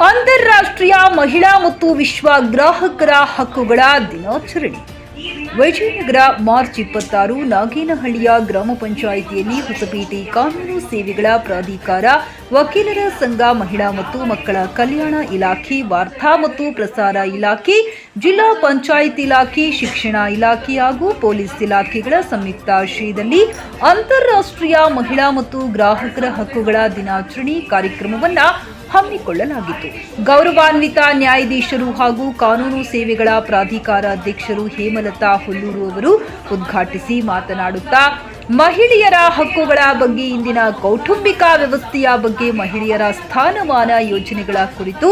ಅಂತಾರಾಷ್ಟ್ರೀಯ ಮಹಿಳಾ ಮತ್ತು ವಿಶ್ವ ಗ್ರಾಹಕರ ಹಕ್ಕುಗಳ ದಿನಾಚರಣೆ. ವಿಜಯನಗರ ಮಾರ್ಚ್ ಇಪ್ಪತ್ತಾರು ನಾಗೇನಹಳ್ಳಿಯ ಗ್ರಾಮ ಪಂಚಾಯಿತಿಯಲ್ಲಿ ಹೊಸಪೇಟೆ ಕಾನೂನು ಸೇವೆಗಳ ಪ್ರಾಧಿಕಾರ ವಕೀಲರ ಸಂಘ ಮಹಿಳಾ ಮತ್ತು ಮಕ್ಕಳ ಕಲ್ಯಾಣ ಇಲಾಖೆ ವಾರ್ತಾ ಮತ್ತು ಪ್ರಸಾರ ಇಲಾಖೆ ಜಿಲ್ಲಾ ಪಂಚಾಯತ್ ಇಲಾಖೆ, ಶಿಕ್ಷಣ ಇಲಾಖೆ ಹಾಗೂ ಪೊಲೀಸ್ ಇಲಾಖೆಗಳ ಸಂಯುಕ್ತ ಆಶ್ರಯದಲ್ಲಿ ಅಂತಾರಾಷ್ಟ್ರೀಯ ಮಹಿಳಾ ಮತ್ತು ಗ್ರಾಹಕರ ಹಕ್ಕುಗಳ ದಿನಾಚರಣೆ ಕಾರ್ಯಕ್ರಮವನ್ನು ಹಮ್ಮಿಕೊಳ್ಳಲಾಗಿತ್ತು. ಗೌರವಾನ್ವಿತ ನ್ಯಾಯಾಧೀಶರು ಹಾಗೂ ಕಾನೂನು ಸೇವೆಗಳ ಪ್ರಾಧಿಕಾರ ಅಧ್ಯಕ್ಷರು ಹೇಮಲತಾ ಹುಲ್ಲೂರು ಅವರು ಉದ್ಘಾಟಿಸಿ ಮಾತನಾಡುತ್ತಾ, ಮಹಿಳೆಯರ ಹಕ್ಕುಗಳ ಬಗ್ಗೆ ಇಂದಿನ ಕೌಟುಂಬಿಕ ವ್ಯವಸ್ಥೆಯ ಬಗ್ಗೆ ಮಹಿಳೆಯರ ಸ್ಥಾನಮಾನ ಯೋಜನೆಗಳ ಕುರಿತು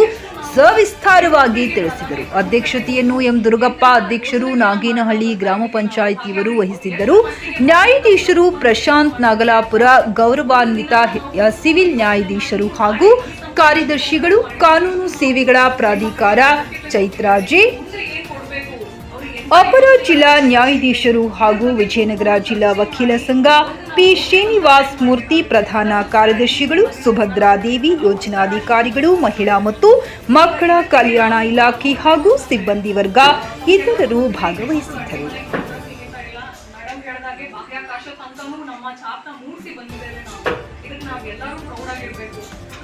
ಸವಿಸ್ತಾರವಾಗಿ ತಿಳಿಸಿದರು. ಅಧ್ಯಕ್ಷತೆಯನ್ನು ಎಂ ದುರುಗಪ್ಪ ಅಧ್ಯಕ್ಷರು ನಾಗೇನಹಳ್ಳಿ ಗ್ರಾಮ ಪಂಚಾಯಿತಿಯವರು ವಹಿಸಿದ್ದರು. ನ್ಯಾಯಾಧೀಶರು ಪ್ರಶಾಂತ್ ನಾಗಲಾಪುರ, ಗೌರವಾನ್ವಿತ ಸಿವಿಲ್ ನ್ಯಾಯಾಧೀಶರು ಹಾಗೂ ಕಾರ್ಯದರ್ಶಿಗಳು, ಕಾನೂನು ಸೇವೆಗಳ ಪ್ರಾಧಿಕಾರ ಚೈತ್ರಾಜೆ ಅಪರ ಜಿಲ್ಲಾ ನ್ಯಾಯಾಧೀಶರು ಹಾಗೂ ವಿಜಯನಗರ ಜಿಲ್ಲಾ ವಕೀಲ ಸಂಘ ಪಿ ಶ್ರೀನಿವಾಸ್ ಮೂರ್ತಿ ಪ್ರಧಾನ ಕಾರ್ಯದರ್ಶಿಗಳು, ಸುಭದ್ರಾ ದೇವಿ, ಯೋಜನಾಧಿಕಾರಿಗಳು, ಮಹಿಳಾ ಮತ್ತು ಮಕ್ಕಳ ಕಲ್ಯಾಣ ಇಲಾಖೆ ಹಾಗೂ ಸಿಬ್ಬಂದಿ ವರ್ಗ ಇತರರು ಭಾಗವಹಿಸಿದ್ದರು.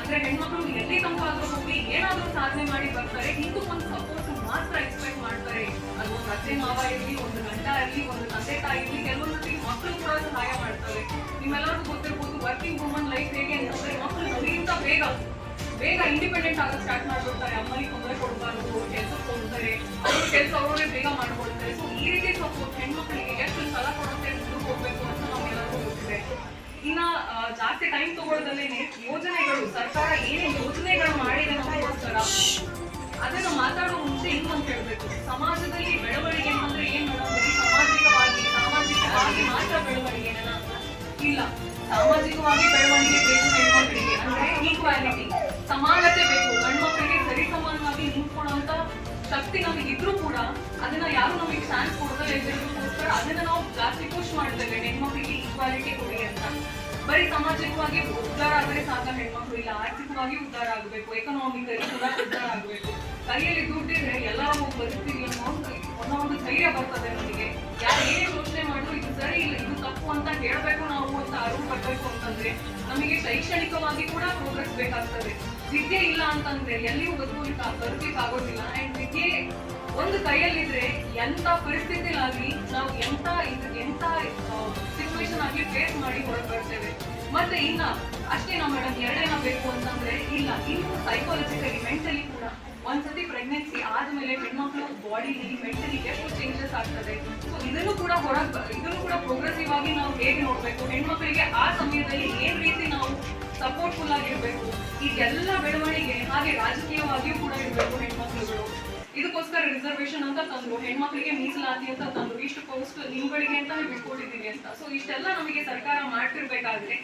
ಅಂದ್ರೆ ಹೆಣ್ಮಕ್ಳು ಎಲ್ಲಿ ತನಕ ಆದ್ರೂ ಹೋಗಿ ಏನಾದ್ರೂ ಸಾಧನೆ ಮಾಡಿ ಬರ್ತಾರೆ, ಹಿಂದೂ ಒಂದು ಸಪೋರ್ಟ್ ಮಾತ್ರ ಅತ್ತೆ ಮಾವ ಇರಲಿ ಒಂದು ಗಂಡ ಇರಲಿ ಒಂದು ತಂದೆ ತಾಯಿ ಇರಲಿ ಕೆಲವೊಂದು ಮಕ್ಕಳು ಕೂಡ ಸಹಾಯ ಮಾಡ್ತಾರೆ ನಿಮ್ಮೆಲ್ಲರಿಗೂ ಗೊತ್ತಿರ್ಬೋದು ವರ್ಕಿಂಗ್ ವುಮನ್ ಲೈಫ್ ಹೇಗೆ ಅಂತಂದ್ರೆ ಮಕ್ಕಳು ನಮಗಿಂತ ಬೇಗ ಬೇಗ ಇಂಡಿಪೆಂಡೆಂಟ್ ಆಗೋದು ಸ್ಟಾರ್ಟ್ ಮಾಡ್ಬಿಡ್ತಾರೆ. ಅಮ್ಮನಿಗೆ ತೊಂದರೆ ಕೊಡಬಾರ್ದು ಕೆಲ್ಸಕ್ಕೆ ಹೋಗ್ತಾರೆ ಅವ್ರ ಕೆಲಸ ಅವರೇ ಬೇಗ ಮಾಡ್ಕೊಳ್ತಾರೆ. ಸೊ ಈ ರೀತಿ ಸಪೋರ್ಟ್ ಹೆಣ್ಮಕ್ಳಿಗೆ ಎಷ್ಟು ಸಲ ಕೊಡುತ್ತೆ ದುಡ್ಡು ಹೋಗ್ಬೇಕು ಅಂತ ನಮ್ಗೆಲ್ಲರಿಗೂ ಗೊತ್ತಿದೆ. ಇನ್ನ ಜಾಸ್ತಿ ಟೈಮ್ ತಗೊಳ್ಳೋದಲ್ಲೇ ಯೋಜನೆಗಳು, ಸರ್ಕಾರ ಏನೇ ಯೋಜನೆಗಳು ಮಾಡಿದೆ ನಮಗೋಸ್ಕರ ಅದನ್ನ ಮಾತಾಡೋ ಮುಂಚೆ ಅಂತ ಹೇಳ್ಬೇಕು. ಸಮಾಜದಲ್ಲಿ ಬೆಳವಣಿಗೆ ಅಂದ್ರೆ ಏನ್ ಸಾಮಾಜಿಕವಾಗಿ ಸಾಮಾಜಿಕವಾಗಿ ಮಾತ್ರ ಬೆಳವಣಿಗೆನ ಇಲ್ಲ. ಸಾಮಾಜಿಕವಾಗಿ ಬೆಳವಣಿಗೆ ಬೇಕು ಹೆಣ್ಮಕ್ಳಿಗೆ ಅಂದ್ರೆ ಈಕ್ವಾಲಿಟಿ ಸಮಾನತೆ ಬೇಕು. ಗಂಡ್ಮಕ್ಳಿಗೆ ಸರಿ ಸಮಾನವಾಗಿ ನಿಂತ್ಕೊಳ್ಳುವಂತ ಶಕ್ತಿ ನಮಗೆ ಇದ್ರೂ ಕೂಡ ಅದನ್ನ ಯಾರು ನಮಗೆ ಚಾನ್ಸ್ ಕೊಡ್ತಾರೆ ಅದನ್ನ ನಾವು ಜಾಸ್ತಿ ಖುಷಿ ಮಾಡಿದ್ದೇವೆ ಅಂತ ಬರೀ ಸಾಮಾಜಿಕವಾಗಿ ಉದ್ಧಾರ ಆದರೆ ಸಾಕ ಹೆಣ್ಮಕ್ಳು ಇಲ್ಲ. ಆರ್ಥಿಕವಾಗಿ ಉದ್ಧಾರ ಆಗಬೇಕು ಎಕನಾಮಿಕಲಿ ಕೂಡ ಉದ್ಧಾರ ಆಗಬೇಕು. ಕೈಯಲ್ಲಿ ದುಡ್ಡಿದ್ರೆ ಎಲ್ಲ ಬರ್ತೀವಿ ಅನ್ನೋ ಅನ್ನೋ ಒಂದು ಧೈರ್ಯ ಬರ್ತದೆ ನಮಗೆ. ಯಾರು ಏನೇ ಯೋಚನೆ ಮಾಡಿದ್ರು ಇದು ಸರಿ ಇಲ್ಲ, ಇದು ತಪ್ಪು ಅಂತ ಹೇಳಬೇಕು ನಾವು ಅಂತ ಅರಿವು ಪಡ್ಬೇಕು ಅಂತಂದ್ರೆ ನಮಗೆ ಶೈಕ್ಷಣಿಕವಾಗಿ ಕೂಡ ಪ್ರೋಗ್ರೆಸ್ ಬೇಕಾಗ್ತದೆ. ವಿದ್ಯೆ ಇಲ್ಲ ಅಂತಂದ್ರೆ ಎಲ್ಲಿಯೂ ಬದುಕಲಿಕ್ಕೆ ಬದುಕಲಿಕ್ಕೆ ಆಗೋದಿಲ್ಲ ಅಂಡ್ ವಿದ್ಯೆ ಒಂದು ಕೈಯಲ್ಲಿದ್ರೆ ಎಂತ ಪರಿಸ್ಥಿತಿಲಾಗಿ ನಾವು ಎಂತ ಇದು ಎಂತ ಆಗ್ಲಿ ಫೇಸ್ ಮಾಡಿ ಹೊರಗೆ ಬರ್ತೇವೆ. ಮತ್ತೆ ಇನ್ನ ಅಷ್ಟೇ ನಾವು ಮೇಡಮ್ ಎರಡೇನ ಬೇಕು ಅಂತಂದ್ರೆ ಇಲ್ಲ, ಇನ್ನು ಸೈಕಾಲಜಿಕಲಿ ಮೆಂಟಲಿ ಕೂಡ ಒಂದ್ಸತಿ ಪ್ರೆಗ್ನೆನ್ಸಿ ಆದ್ಮೇಲೆ ಹೆಣ್ಮಕ್ಳು ಬಾಡಿಲಿ ಮೆಂಟಲಿ ಎಷ್ಟು ಚೇಂಜಸ್ ಆಗ್ತದೆ. ಸೊ ಇದನ್ನು ಕೂಡ ಹೊರಗ್ ಇದನ್ನು ಕೂಡ ಪ್ರೋಗ್ರೆಸಿವ್ ಆಗಿ ನಾವು ಹೇಗೆ ನೋಡ್ಬೇಕು? ಹೆಣ್ಮಕ್ಳಿಗೆ ಆ ಸಮಯದಲ್ಲಿ ಏನ್ ರೀತಿ ನಾವು ಸಪೋರ್ಟ್ಫುಲ್ ಆಗಿರ್ಬೇಕು? ಇದೆಲ್ಲ ಬೆಳವಣಿಗೆ ಹಾಗೆ ರಾಜಕೀಯವಾಗಿಯೂ ರಿಸರ್ವೇಶನ್ ಅಂತ ತಂದ್ರು. ಹೆಣ್ಮಕ್ಳಿಗೆ ಮೀಸಲಾತಿ ಅಂತ ತಂದ್ರು. ಇಷ್ಟು ಪೋಸ್ಟ್ ನಿಮ್ಗಳಿಗೆ ಅಂತಾನೆ ಬಿಟ್ಕೊಟ್ಟಿದ್ದೀವಿ ಅಂತ. ಸೊ ಇಷ್ಟೆಲ್ಲ ನಮಗೆ ಸರ್ಕಾರ ಮಾಡ್ತಿರ್ಬೇಕಾದ್ರೆ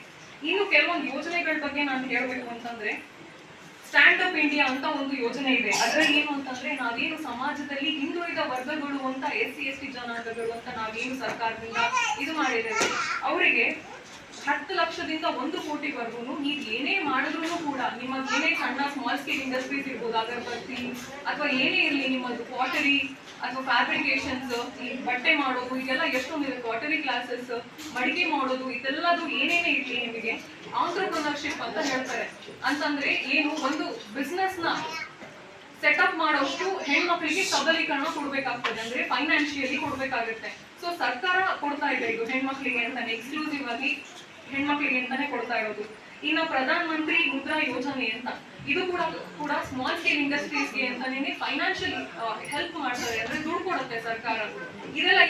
ಇನ್ನು ಕೆಲವೊಂದು ಯೋಜನೆಗಳ ಬಗ್ಗೆ ನಾನು ಹೇಳ್ಬೇಕು ಅಂತಂದ್ರೆ ಸ್ಟ್ಯಾಂಡ್ ಅಪ್ ಇಂಡಿಯಾ ಅಂತ ಒಂದು ಯೋಜನೆ ಇದೆ. ಅದರಲ್ಲಿ ಏನು ಅಂತಂದ್ರೆ ನಾವೇನು ಸಮಾಜದಲ್ಲಿ ಹಿಂದುಳಿದ ವರ್ಗಗಳು ಅಂತ ಎಸ್ ಸಿ ಎಸ್ ಟಿ ಜನಾಂಗಗಳು ಅಂತ ನಾವೇನು ಸರ್ಕಾರದಿಂದ ಇದು ಮಾಡಿದ್ದೇವೆ. ಅವರಿಗೆ ಹತ್ತು ಲಕ್ಷದಿಂದ ಒಂದು ಕೋಟಿವರೆಗೂ ನೀವು ಏನೇ ಮಾಡಿದ್ರು ಕೂಡ ನಿಮ್ಮ ಏನೇ ಸಣ್ಣ ಸ್ಮಾಲ್ ಸ್ಕೇಲ್ ಇಂಡಸ್ಟ್ರೀಸ್ ಇರ್ಬೋದು, ಅಗರಬತ್ತಿ, ಅಥವಾ ಏನೇ ಇರಲಿ ನಿಮ್ಮದು ಕ್ವಾಟರಿ ಅಥವಾ ಫ್ಯಾಬ್ರಿಕೇಶನ್ಸ್ ಈ ಬಟ್ಟೆ ಮಾಡೋದು, ಇದೆಲ್ಲ ಎಷ್ಟೊಂದಿದೆ ಕ್ವಾಟರಿ ಕ್ಲಾಸಸ್ ಮಡಿಕೆ ಮಾಡೋದು, ಇದೆಲ್ಲದೂ ಏನೇನೇ ಇರಲಿ ನಿಮಗೆ ಆಂಟ್ರಪ್ರನರ್ಶಿಪ್ ಅಂತ ಹೇಳ್ತಾರೆ. ಅಂತಂದ್ರೆ ಏನು, ಒಂದು ಬಿಸ್ನೆಸ್ನ ಸೆಟಪ್ ಮಾಡೋಷ್ಟು ಹೆಣ್ಮಕ್ಳಿಗೆ ಸಬಲೀಕರಣ ಕೊಡ್ಬೇಕಾಗ್ತದೆ. ಅಂದ್ರೆ ಫೈನಾನ್ಷಿಯಲಿ ಕೊಡ್ಬೇಕಾಗುತ್ತೆ. ಸೊ ಸರ್ಕಾರ ಕೊಡ್ತಾ ಇದೆ ಇದು ಹೆಣ್ಮಕ್ಳಿಗೆ ಅಂತಾನೆ ಎಕ್ಸ್ಕ್ಲೂಸಿವ್ ಆಗಿ. ಹೆಣ್ಮಕ್ಳಿಗೆ ಅಂತಾನೆ ಕೊಡ್ತಾ ಇರೋದು. ಇನ್ನು ಪ್ರಧಾನ ಮಂತ್ರಿ ಮುದ್ರಾ ಯೋಜನೆ ಅಂತ, ಇದು ಕೂಡ ಕೂಡ ಸ್ಮಾಲ್ ಸ್ಕೇಲ್ ಇಂಡಸ್ಟ್ರೀಸ್ಗೆ ಅಂತಾನೆ ಫೈನಾನ್ಷಿಯಲಿ ಹೆಲ್ಪ್ ಮಾಡ್ತಾರೆ ಅಂದ್ರೆ ದುಡ್ಡು ಕೊಡುತ್ತೆ ಸರ್ಕಾರ. ಇದೆಲ್ಲ